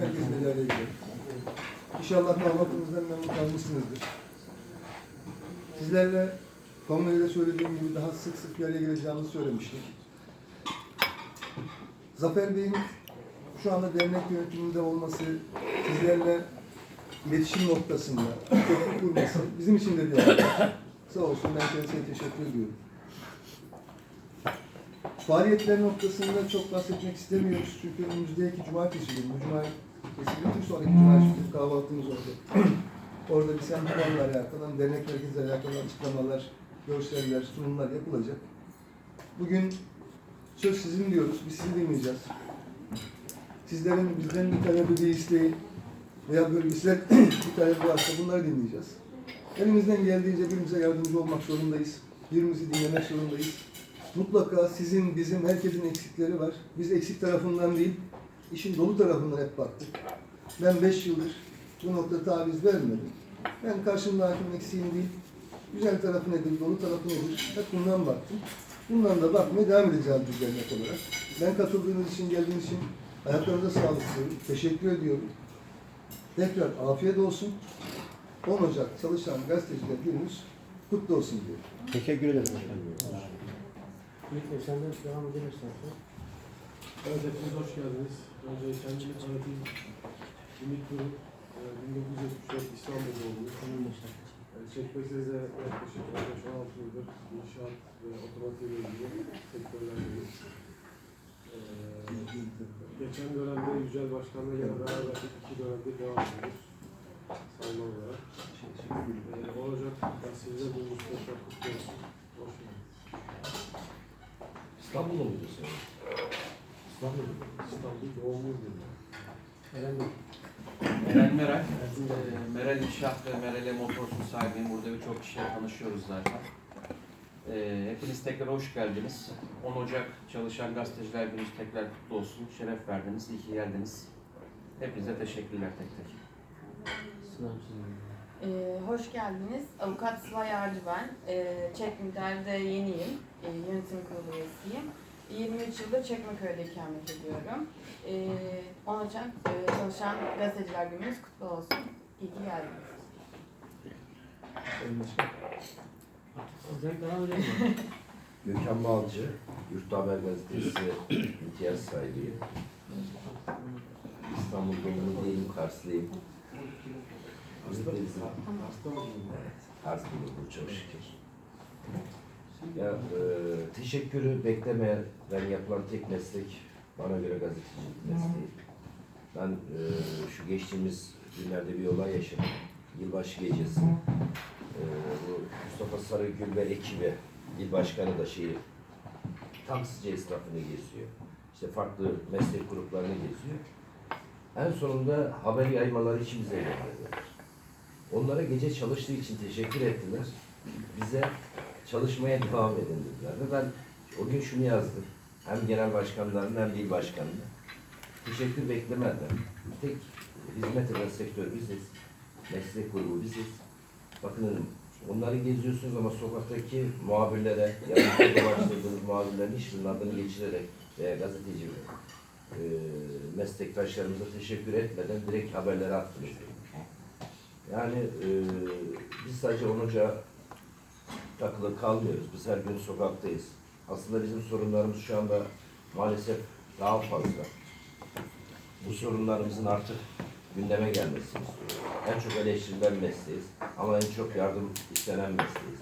Herkes bir araya gelir. İnşallah damatımızdan memnun kalmışsınızdır. Sizlerle konuyla söylediğim gibi daha sık sık bir araya geleceğimizi söylemiştik. Zafer Bey'in şu anda dernek yönetiminde olması, sizlerle iletişim noktasında köprü kurması bizim için de bir avantaj. Sağ olsun ben kendisine teşekkür ediyorum. Faaliyetler noktasında çok bahsetmek istemiyoruz çünkü önümüzdeki cumartesi günü, cumartesi bir sonraki cumartesi günü kahvaltımız olacak. Orada bir sendikalarla alakalı, dernek merkeziyle alakalı açıklamalar, görseller, sunumlar yapılacak. Bugün söz sizin diyoruz, biz sizi dinleyeceğiz. Sizlerin bizden bir talebi, bir isteği veya bölgesel bir talebi varsa bunları dinleyeceğiz. Elimizden geldiğince birbirimize yardımcı olmak zorundayız. Birbirimizi dinlemek zorundayız. Mutlaka sizin, bizim, herkesin eksikleri var. Biz eksik tarafından değil, işin dolu tarafından hep baktık. Ben beş yıldır bu noktada taviz vermedim. Ben karşımdakinin eksiğini değil, güzel tarafı nedir, dolu tarafı nedir, hep bundan baktım. Bundan da bakmaya devam edeceğiz bir dernek olarak. Ben katıldığınız için, geldiğiniz için ayaklarınıza sağlık diyorum. Teşekkür ediyorum. Tekrar afiyet olsun. 10 Ocak çalışan gazeteciler günümüz kutlu olsun diyorum. Teşekkür ederim başkanım. Lütfen senden devam edebilirsin. Evet, hepiniz hoş geldiniz. Önce kendimi tanıtayım. Ümit Durum, e, 1974 İstanbul doğumlu. E, Çekmeköy'de yaklaşık 15-16 yıldır inşaat ve otomotiv ile ilgili sektörlerdeyim. E, geçen dönemde Yücel Başkan'la yine beraber iki dönemde devam ediyoruz. Sayma olarak. E, olacak gazeteciler bulmuş tekrar kutlu olsun. Hoş geldiniz. İstanbul'da mıydı sen? İstanbul, İstanbul doğumluyum ben. Eren. Meral Meral. Meral İnşaat ve Meral'e motorsun sahibiyim. Burada birçok kişiyle tanışıyoruz zaten. Ee, hepiniz tekrar hoş geldiniz. 10 Ocak Çalışan Gazeteciler Günü tekrar kutlu olsun. Şeref verdiniz, iyi ki geldiniz. Hepinize teşekkürler tek tek. Ee, hoş geldiniz. Avukat Sıla Yarcı ben. Ee, Çekmeköy'de yeniyim. Ee, yönetim kurulu üyesiyim. 23 yıldır Çekmeköy'de ikamet ediyorum. Ee, 10 Ocak e, Çalışan Gazeteciler Günümüz kutlu olsun. İyi ki geldiniz. Sayın Başkan. Sizden devam edelim. Gökhan Balcı, Yurtta Haber Gazetesi imtiyaz sahibiyim. İstanbul doğumlu değilim, Karslıyım. Hasta bizim. Hasta bulundu çok şükür. Ya, e, teşekkürü beklemeyen yapılan tek meslek bana göre gazetecilik mesleği. Ben e, şu geçtiğimiz günlerde bir olay yaşadım. Yılbaşı gecesi. E, bu Mustafa Sarıgül ve ekibi, il başkanı da şeyi taksici esnafını geziyor. İşte farklı meslek gruplarını geziyor. En sonunda haber yaymaları için bize gönderdiler. Onlara gece çalıştığı için teşekkür ettiler. Bize çalışmaya devam edin dediler. Ve ben o gün şunu yazdım. Hem genel başkanlarına hem il başkanına. Teşekkür beklemeden. Tek hizmet eden sektör biziz. Meslek grubu biziz. Bakın hanım, onları geziyorsunuz ama sokaktaki muhabirlere, yanınızda dolaştırdığınız muhabirlerin hiçbirinin adını geçirerek veya gazeteci e, meslektaşlarımıza teşekkür etmeden direkt haberleri attınız. Yani e, biz sadece Onuca takılı kalmıyoruz. Biz her gün sokaktayız. Aslında bizim sorunlarımız şu anda maalesef daha fazla. Bu sorunlarımızın artık gündeme gelmesini istiyoruz. En çok eleştirilen mesleğiz ama en çok yardım istenen mesleğiz.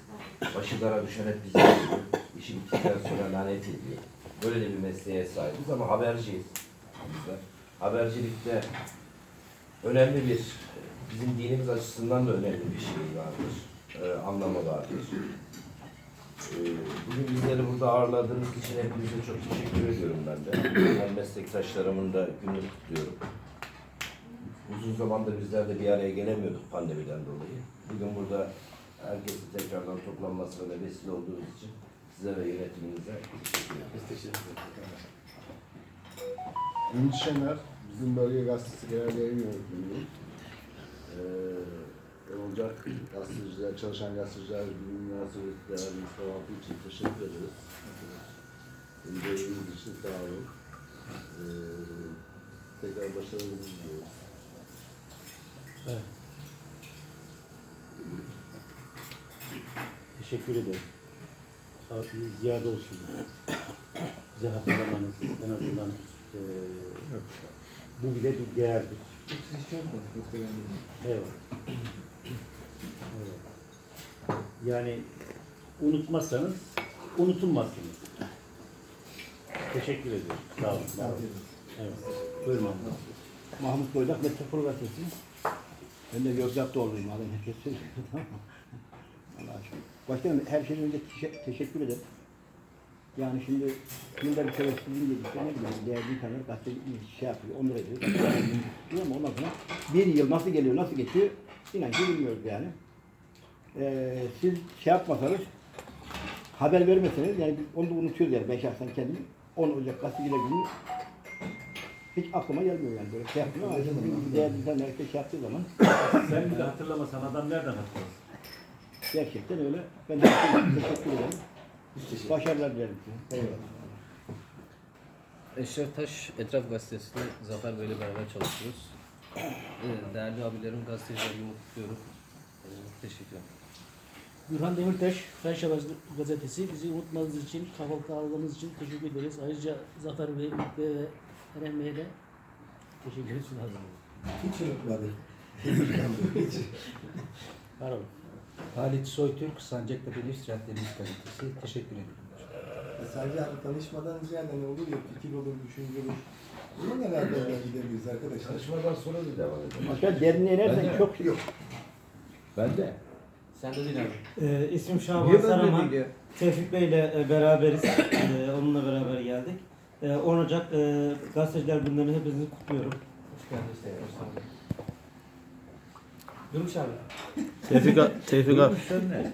Başı dara düşen hep bize geliyor. İşi bittikten sonra lanet ediyor. Böyle de bir mesleğe sahibiz ama haberciyiz. Bizler. Habercilikte önemli bir, bizim dinimiz açısından da önemli bir şey vardır. Ee, anlamı vardır. Ee, Bugün bizleri burada ağırladığınız için hepinize çok teşekkür ediyorum ben de. Ben meslektaşlarımın da gününü kutluyorum. Uzun zamandır bizler de bir araya gelemiyorduk pandemiden dolayı. Bugün burada herkesin tekrardan toplanmasına da vesile olduğunuz için size ve yönetiminize teşekkür ederim. Biz teşekkür. Ümit Şener, bizim bölge gazetesi genel yayın yönetmeniyim. Olacak gazeteciler, çalışan gazeteciler hazırlık değerli kahvaltı için teşekkür ederiz. Öncelikleriniz için sağ olun. Ee, tekrar başarılarınızı diliyorum. Evet. Teşekkür ederim. Olun, Ziyade olsun. Bize hatırlamanız en azından eee bu bile bir değerdir. Siz hiç unutmadık muhtemelen. Yani unutmazsanız unutulmazsınız. Teşekkür ediyorum. Sağ olun. Sağ olun. Evet. Buyurun Mahmut. Mahmut Boydak Metropol Gazetesi. Ben de Yozgat doğumluyum. Alın herkes? Allah'a şükür. Başkanım her şeyden önce teşe- teşekkür ederim. Yani şimdi yılda bir kere sizin gibi ne bileyim değerli insanlar gazete şey yapıyor, onur ediyor. Diyor ama ondan sonra bir yıl nasıl geliyor, nasıl geçiyor inan ki bilmiyoruz yani. Ee, siz şey yapmasanız, haber vermeseniz yani biz onu da unutuyoruz yani ben şahsen kendim. 10 Ocak gazeteciler günü hiç aklıma gelmiyor yani böyle şey yapmıyor ama şimdi değerli insanlar şey yaptığı zaman Sen bile hatırlamasan adam nereden hatırlasın? gerçekten öyle. Ben de teşekkür ederim. Biz teşekkür Başarılar dilerim size. Eyvallah. Eşref Taş Etraf Gazetesi'nde Zafer Bey'le beraber çalışıyoruz. Ee, Değerli abilerim, gazetecilerimi kutluyorum. Ee, Teşekkürler. Gürhan Demirtaş, Fen Şabaz gazetesi. Bizi unutmadığınız için, kahvaltı aldığınız için teşekkür ederiz. Ayrıca Zafer Bey, Bey ve Eren Bey'e de teşekkür ederiz. Hiç unutmadık. Hiç. Pardon. Halit Soytürk, Sancaktepe Üst Caddemiz Gazetesi. Teşekkür ederim. E, Sadece hani tanışmadan ziyade ne olur ya fikir olur, düşünce olur. Bununla beraber gidebiliriz arkadaşlar. Çalışmadan sonra da devam edelim. Başka derneğe Ben nereden de- çok Yok. Ben de. Sen de değil abi. Ee, ismim Şaban Saraman. Tevfik Bey ile e, beraberiz. Ee, onunla beraber geldik. Ee, 10 Ocak e, Gazeteciler Günlerini hepinizi kutluyorum. Hoş geldiniz. Sağ olun. Durmuş abi. Tevfik, Tevfik Sen ne?